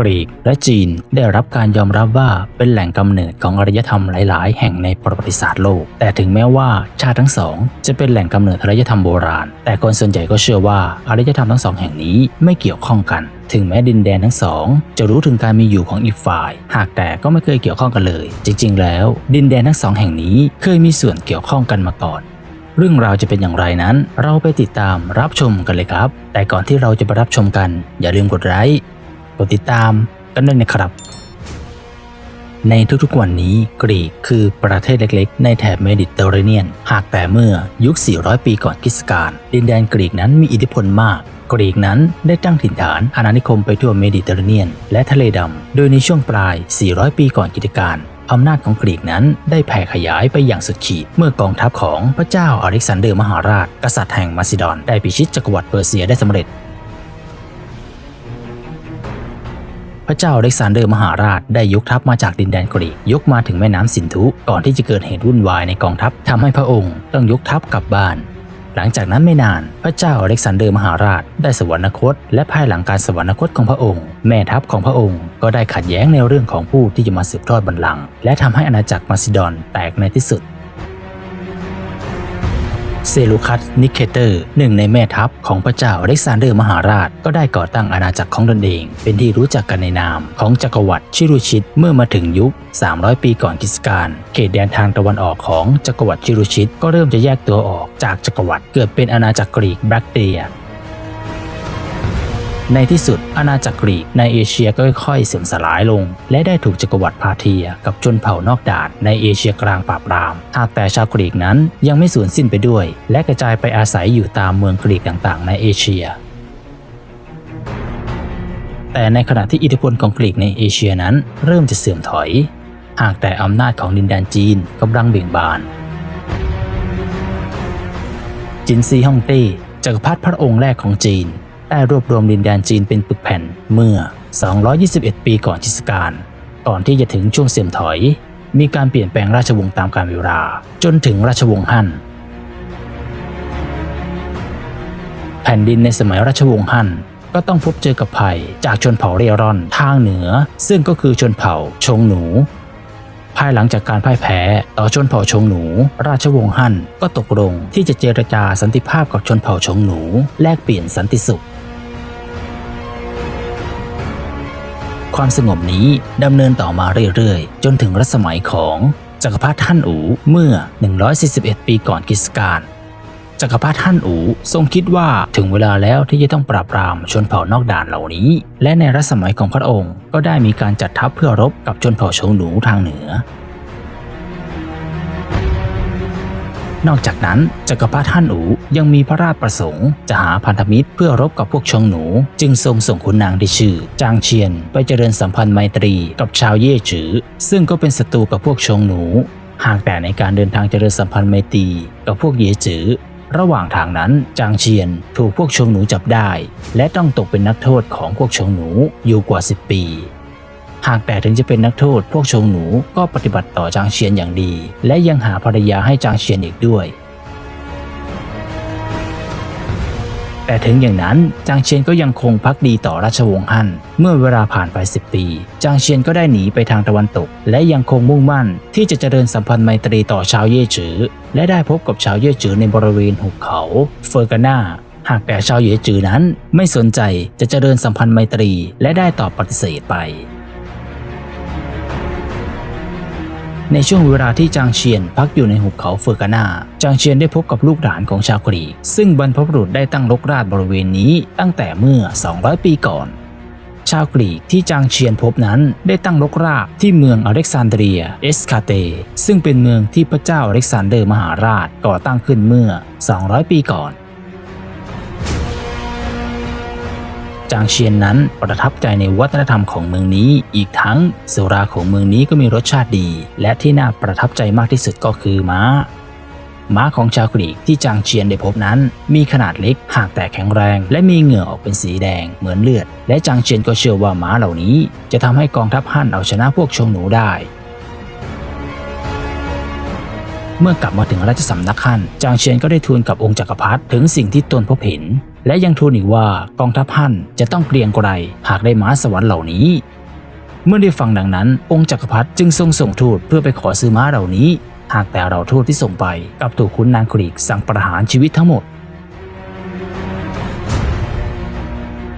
กรีกและจีนได้รับการยอมรับว่าเป็นแหล่งกำเนิดของอารยธรรมหลาย ๆ แห่งในประวัติศาสตร์โลก แต่ถึงแม้ว่าชาติทั้งสองจะเป็นแหล่งกำเนิดอารยธรรมโบราณ แต่คนส่วนใหญ่ก็เชื่อว่าอารยธรรมทั้งสองแห่งนี้ไม่เกี่ยวข้องกันถึงแม้ดินแดนทั้งสองจะรู้ถึงการมีอยู่ของอีกฝ่าย หากแต่ก็ไม่เคยเกี่ยวข้องกันเลย จริง ๆ แล้ว ดินแดนทั้งสองแห่งนี้เคยมีส่วนเกี่ยวข้องกันมาก่อน เรื่องราวจะเป็นอย่างไรนั้น เราไปติดตามรับชมกันเลยครับ แต่ก่อนที่เราจะไปรับชมกัน อย่าลืมกดไลค์ ดติดตามกันด้วยนะครับ ในทุกๆวันนี้กรีกคือประเทศเล็กๆ ในแถบเมดิเตอร์เรเนียน หากแต่เมื่อยุค 400 ปีก่อนคริสต์กาลดินแดนกรีกนั้นมีอิทธิพลมากกรีกนั้นได้ตั้งถิ่นฐานอาณานิคมไปทั่วเมดิเตอร์เรเนียน และทะเลดำ โดยในช่วงปลาย 400 ปีก่อนกิจการอำนาจของกรีกนั้นได้แผ่ขยายไปอย่างสุดขีด เมื่อกองทัพของพระเจ้าอเล็กซานเดอร์มหาราช กษัตริย์แห่งมาซิดอน ได้พิชิตจักรวรรดิเปอร์เซียได้สำเร็จ ระเจ้าเล็กซานเดอร์มหาราชได้ยกทัพมาจากดินแดนกรีกยกมาถึงแม่น้ำสินธุก่อนที่จะเกิดเหตุวุ่นวายในกองทัพทำให้พระองค์ต้องยกทัพกลับบ้านหลังจากนั้นไม่นานพระเจ้าอเล็กซานเดอร์มหาราชได้สวรรคต และภายหลังการสวรรคตของพระองค์ แม่ทัพของพระองค์ก็ได้ขัดแย้งในเรื่องของผู้ที่จะมาสืบทอดบัลลังก์และทำให้อาณาจักรมาซิดอนแตกในที่สุด เซลูคัสนิเคเตอร์ หนึ่งในแม่ทัพของพระเจ้าอเล็กซานเดอร์มหาราช ก็ได้ก่อตั้งอาณาจักรของตนเอง เป็นที่รู้จักกันในนามของจักรวรรดิชิรุชิต เมื่อมาถึงยุค 300 ปีก่อนคริสต์กาลเขตแดนทางตะวันออกของจักรวรรดิชิรุชิต ก็เริ่มจะแยกตัวออกจากจักรวรรดิเกิดเป็นอาณาจักรกรีกแบคเตีย ในที่สุดอาณาจักรกรีกในเอเชียก็ค่อยๆเสื่อมสลายลง และได้ถูกจักรวรรดิพาเทียกับชนเผ่านอกด่านในเอเชียกลางปราบปราม หากแต่ชาวกรีกนั้นยังไม่สูญสิ้นไปด้วย และกระจายไปอาศัยอยู่ตามเมืองกรีกต่างๆ ในเอเชียแต่ในขณะที่อิทธิพลของกรีกในเอเชียนั้นเริ่มจะเสื่อมถอย หากแต่อำนาจของดินแดนจีนกำลังเบ่งบาน จินซีฮ่องเต้จักรพรรดิพระองค์แรกของจีน ได้รวบรวมดินแดนจีนเป็นปึกแผ่นเมื่อ 221 ปีก่อนคริสกาลก่อนที่จะถึงช่วงเสื่อมถอย มีการเปลี่ยนแปลงราชวงศ์ตามกาลเวลา จนถึงราชวงศ์ฮั่น แผ่นดินในสมัยราชวงศ์ฮั่นก็ต้องพบเจอกับภัยจากชนเผ่าเร่ร่อนทางเหนือ ซึ่งก็คือชนเผ่าชงหนู ภายหลังจากการพ่ายแพ้ต่อชนเผ่าชงหนู ราชวงศ์ฮั่นก็ตกลงที่จะเจรจาสันติภาพกับชนเผ่าชงหนู แลกเปลี่ยนสันติสุข ความสงบนี้ดำเนินต่อมาเรื่อยๆ จนถึงรัสมัยของจักรพรรดิท่านอูเมื่อ 141 ปีก่อนกิสการจักรพรรดิท่านอูทรงคิดว่าถึงเวลาแล้วที่จะต้องปราบปรามชนเผ่านอกด่านเหล่านี้ และในรัชสมัยของพระองค์ก็ได้มีการจัดทัพเพื่อรบกับชนเผ่าชงหนูทางเหนือ นอกจากนั้นจักรพรรดิฮั่นอูยังมีพระราชประสงค์ จะหาพันธมิตรเพื่อรบกับพวกชงหนู จึงทรงส่งขุนนางที่ชื่อ จางเชียน ไปเจริญสัมพันธ์ไมตรีกับชาวเย่จือ ซึ่งก็เป็นศัตรูกับพวกชงหนู หากแต่ในการเดินทางเจริญสัมพันธ์ไมตรีกับพวกเย่จือระหว่างทางนั้นจางเชียนถูกพวกชงหนูจับได้ และต้องตกเป็นนักโทษของพวกชงหนูอยู่กว่า 10 ปี หากแต่ถึงจะเป็นนักโทษ พวกชงหนูก็ปฏิบัติต่อจางเชียนอย่างดี และยังหาภรรยาให้จางเชียนอีกด้วย แต่ถึงอย่างนั้นจางเชียนก็ยังคงพักดีต่อราชวงศ์ฮั่น เมื่อเวลาผ่านไป 10 ปี จางเชียนก็ได้หนีไปทางตะวันตก และยังคงมุ่งมั่น ที่จะเจริญสัมพันธ์ไมตรีต่อชาวเย่จือ และได้พบกับชาวเย่จือในบริเวณหุบเขาเฟอร์กาน่าหากแต่ชาวเย่จือนั้นไม่สนใจจะเจริญสัมพันธ์ไมตรีและได้ตอบปฏิเสธไป ในช่วงเวลาที่จางเชียนพักอยู่ในหุบเขาเฟอร์กานาจางเชียนได้พบกับลูกหลานของชาวกรีกซึ่งบรรพบุรุษได้ตั้งรกรากบริเวณนี้ตั้งแต่เมื่อ 200 ปีก่อน ชาวกรีกที่จางเชียนพบนั้นได้ตั้งรกรากที่เมืองอเล็กซานเดรีย เอสคาเต ซึ่งเป็นเมืองที่พระเจ้าอเล็กซานเดอร์มหาราชก่อตั้งขึ้นเมื่อ 200 ปีก่อน จางเชียนนั้นประทับใจในวัฒนธรรมของเมืองนี้ อีกทั้งสุราของเมืองนี้ก็มีรสชาติดี และที่น่าประทับใจมากที่สุดก็คือม้า ม้าของชาวกรีกที่จางเชียนได้พบนั้น มีขนาดเล็กหากแต่แข็งแรง และมีเหงื่อออกเป็นสีแดงเหมือนเลือด และจางเชียนก็เชื่อว่าม้าเหล่านี้ จะทำให้กองทัพฮั่นเอาชนะพวกชงหนูได้เมื่อกลับมาถึงราชสำนักฮั่นจางเชียนก็ได้ทูลกับองค์จักรพรรดิถึงสิ่งที่ตนพบเห็น และยังทูลอีกว่ากองทัพฮั่นจะต้องเกรียงไกรหากได้ม้าสวรรค์เหล่านี้ เมื่อได้ฟังดังนั้น องค์จักรพรรดิจึงทรงส่งทูตเพื่อไปขอซื้อม้าเหล่านี้ หากแต่เราทูตที่ส่งไปกับถูกขุนนางกรีกสั่งประหารชีวิตทั้งหมด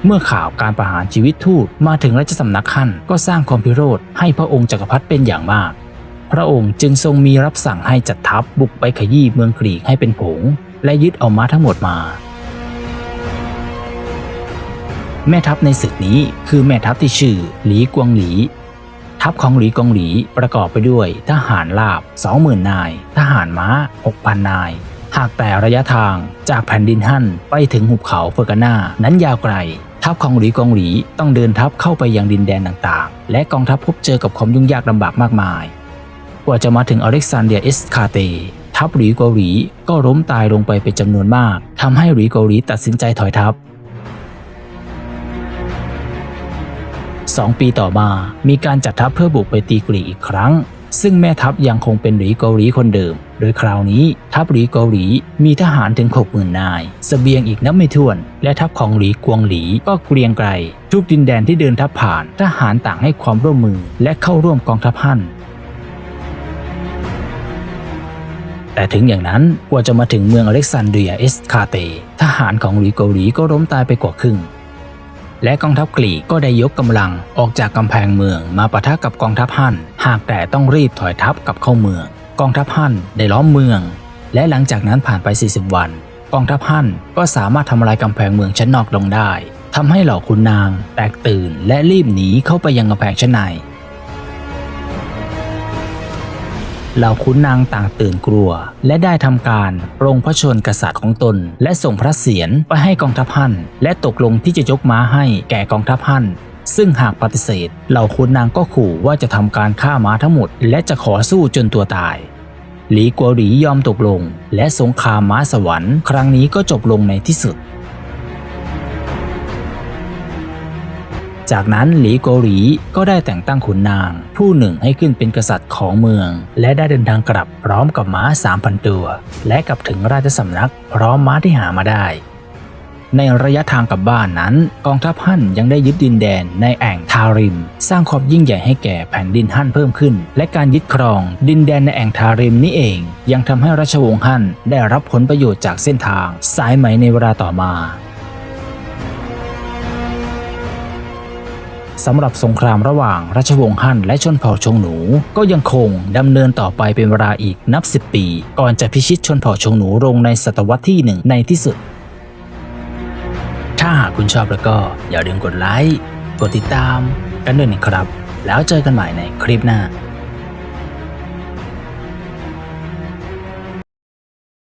เมื่อข่าวการประหารชีวิตทูตมาถึงราชสำนักขันก็สร้างความพิโรธให้พระองค์จักรพรรดิเป็นอย่างมาก พระองค์จึงทรงมีรับสั่งให้จัดทัพบุกไปขยี้เมืองกรีกให้เป็นผง และยึดเอาม้าทั้งหมดมา แม่ทัพในศึกนี้คือแม่ทัพที่ชื่อหลีกวงหลี ทัพของหลีกวงหลีประกอบไปด้วย ทหารลาบ 20,000 นาย ทหารม้า 6,000 นาย หากแต่ระยะทางจากแผ่นดินฮั่นไปถึงหุบเขาเฟอร์กานานั้นยาวไกล ทัพของหลีกวงหลีต้องเดินทัพเข้าไปยังดินแดนต่างๆ และกองทัพพบเจอกับความยุ่งยากลำบากมากมาย กว่าจะมาถึงอเล็กซานเดียเอสคาเตทัพหลีกวหลีก็ล้มตายลงไปเป็นจำนวนมากทำให้หลีกวหลีตัดสินใจถอยทัพ สองปีต่อมามีการจัดทัพเพื่อบุกไปตีกรีอีกครั้ง ซึ่งแม่ทัพยังคงเป็นหลีเกาหลีคนเดิม โดยคราวนี้ทัพหลีเกาหลีมีทหารถึง 60,000 นายสเสบียงอีกนับไม่ถ้วน และทัพของหลีกวงหลีก็เกรียงไกรทุกดินแดนที่เดินทัพผ่านทหารต่างให้ความร่วมมือและเข้าร่วมกองทัพฮั่นแต่ถึงอย่างนั้นกว่าจะมาถึงเมืองอเล็กซานเดรียเอสคาเต ทหารของหลีเกาหลีก็ล้มตายไปกว่าครึ่ง และกองทัพกรีกก็ได้ยกกำลังออกจากกำแพงเมืองมาปะทะกับกองทัพฮั่นหากแต่ต้องรีบถอยทัพกลับเข้าเมือง กองทัพฮั่นได้ล้อมเมือง และหลังจากนั้นผ่านไป 40 วัน กองทัพฮั่นก็สามารถทำลายกำแพงเมืองชั้นนอกลงได้ทำให้เหล่าขุนนาง แตกตื่นและรีบหนีเข้าไปยังกำแพงชั้นใน เหล่าขุนนางต่างตื่นกลัว และได้ทำการปรงพระชนกษัตริย์ของตน และส่งพระเศียรไปให้กองทัพฮั่นและตกลงที่จะยกม้าให้แก่กองทัพฮั่นซึ่งหากปฏิเสธ เหล่าขุนนางก็ขู่ว่าจะทำการฆ่าม้าทั้งหมด และจะขอสู้จนตัวตายหลีกัวหลียอมตกลง และสงครามม้าสวรรค์ ครั้งนี้ก็จบลงในที่สุด จากนั้นหลีโกหลีก็ได้แต่งตั้งขุนนาง ผู้หนึ่งให้ขึ้นเป็นกษัตริย์ของเมือง และได้เดินทางกลับพร้อมกับม้า3,000ตัว และกลับถึงราชสำนักพร้อมม้าที่หามาได้ในระยะทางกลับบ้านนั้น กองทัพฮั่นยังได้ยึดดินแดนในแอ่งทาริม สร้างความยิ่งใหญ่ให้แก่แผ่นดินฮั่นเพิ่มขึ้น และการยึดครองดินแดนในแอ่งทาริมนี้เอง ยังทำให้ราชวงศ์ฮั่นได้รับผลประโยชน์จากเส้นทาง สายไหมในเวลาต่อมา สำหรับสงครามระหว่างราชวงศ์ฮั่นและชนเผ่าชงหนู ก็ยังคงดำเนินต่อไปเป็นเวลาอีกนับ 10 ปี ก่อนจะพิชิตชนเผ่าชงหนูลงในศตวรรษที่หนึ่งในที่สุด ถ้าหากคุณชอบแล้วก็อย่าลืมกดไลค์ กดติดตามกันด้วยนะครับ แล้วเจอกันใหม่ในคลิปหน้า